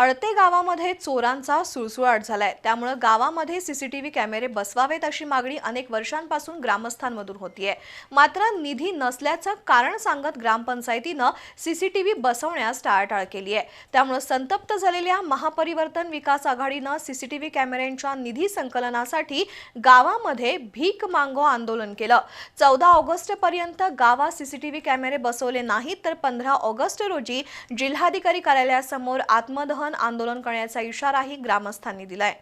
अळते गावामध्ये चोरांचा सुळसुळाट झालाय. त्यामुळे गावामध्ये सीसीटीव्ही कॅमेरे बसवावेत अशी मागणी अनेक वर्षांपासून ग्रामस्थांमधून होतीये. मात्र निधी नसल्याचं कारण सांगत ग्रामपंचायतीनं सीसीटीव्ही बसवण्यास टाळाटाळ केली आहे त्यामुळे संतप्त झालेल्या महापरिवर्तन विकास आघाडीनं सीसीटीव्ही कॅमेऱ्यांच्या निधी संकलनासाठी गावामध्ये भीक मांगो आंदोलन केलं. चौदा ऑगस्ट पर्यंत गावात सीसीटीव्ही कॅमेरे बसवले नाहीत तर पंधरा ऑगस्ट रोजी जिल्हाधिकारी कार्यालयासमोर आत्मदहन आंदोलन करण्याचा इशाराही ग्रामस्थांनी दिलाय.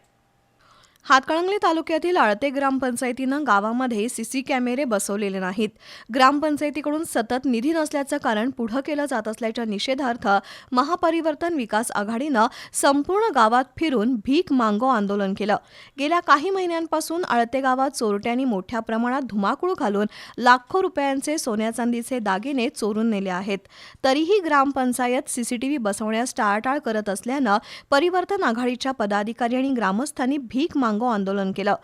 हातकळंगले तालुक्यातील आळते ग्रामपंचायतीनं गावामध्ये सीसी कॅमेरे बसवलेले नाहीत. ग्रामपंचायतीकडून सतत निधी नसल्याचं कारण पुढं केलं जात असल्याच्या निषेधार्थ महापरिवर्तन विकास आघाडीनं संपूर्ण गावात फिरून भीक मांगो आंदोलन केलं. गेल्या काही महिन्यांपासून आळते गावात चोरट्यांनी मोठ्या प्रमाणात धुमाकूळ घालून लाखो रुपयांचे सोन्या चांदीचे दागिने चोरून नेले आहेत. तरीही ग्रामपंचायत सीसीटीव्ही बसवण्यास टाळाटाळ करत असल्यानं परिवर्तन आघाडीच्या पदाधिकारी आणि ग्रामस्थांनी भीक मांगो आंदोलन केलं.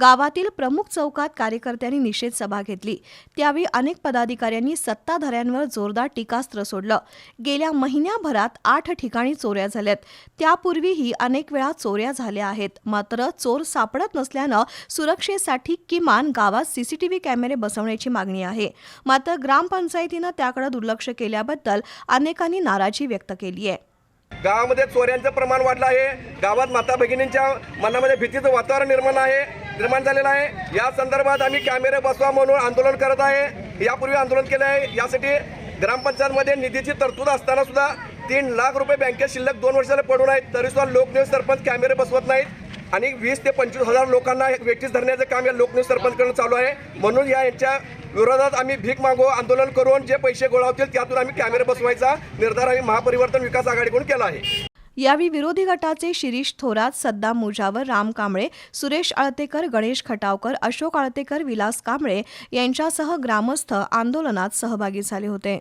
गावातील प्रमुख चौकात कार्यकर्त्यांनी निषेध सभा घेतली. त्यावेळी अनेक पदाधिकाऱ्यांनी सत्ताधाऱ्यांवर जोरदार टीकास्त्र सोडलं. गेल्या महिन्याभरात आठ ठिकाणी चोऱ्या झाल्यात. त्यापूर्वीही अनेक वेळा चोऱ्या झाल्या आहेत. मात्र चोर सापडत नसल्यानं सुरक्षेसाठी किमान गावात सीसीटीव्ही कॅमेरे बसवण्याची मागणी आहे. मात्र ग्रामपंचायतीनं त्याकडे दुर्लक्ष केल्याबद्दल अनेकांनी नाराजी व्यक्त केली आहे. गावामध्ये चोऱ्यांचं प्रमाण वाढलं आहे. गावात माता भगिनींच्या मनामध्ये भीतीचं वातावरण निर्माण आहे निर्माण झालेलं आहे. या संदर्भात आम्ही कॅमेरे बसवा म्हणून आंदोलन करत आहे. यापूर्वी आंदोलन केलं आहे. यासाठी ग्रामपंचायतमध्ये निधीची तरतूद असताना सुद्धा तीन लाख रुपये बँकेत शिल्लक दोन वर्षाला पडून आहेत. तरी सुद्धा लोकनियुक्त सरपंच कॅमेरे बसवत नाहीत. आणि वीस ते पंचवीस हजार लोकांना वेटीस धरण्याचं काम या लोकनियुक्त सरपंचकडून चालू आहे. म्हणून या यांच्या विरोधात आम्ही भीक मागो आंदोलन करून जे पैसे गोळा होतील त्यातून आम्ही कॅमेरे बसवायचा निर्धार आम्ही महापरिवर्तन विकास आघाडीकडून केला आहे. यावेळी विरोधी गटाचे शिरीष थोरात सद्दाम मुजावर राम कांबळे सुरेश आळतेकर गणेश खटावकर अशोक आळतेकर विलास कांबळे यांच्यासह ग्रामस्थ आंदोलनात सहभागी झाले होते.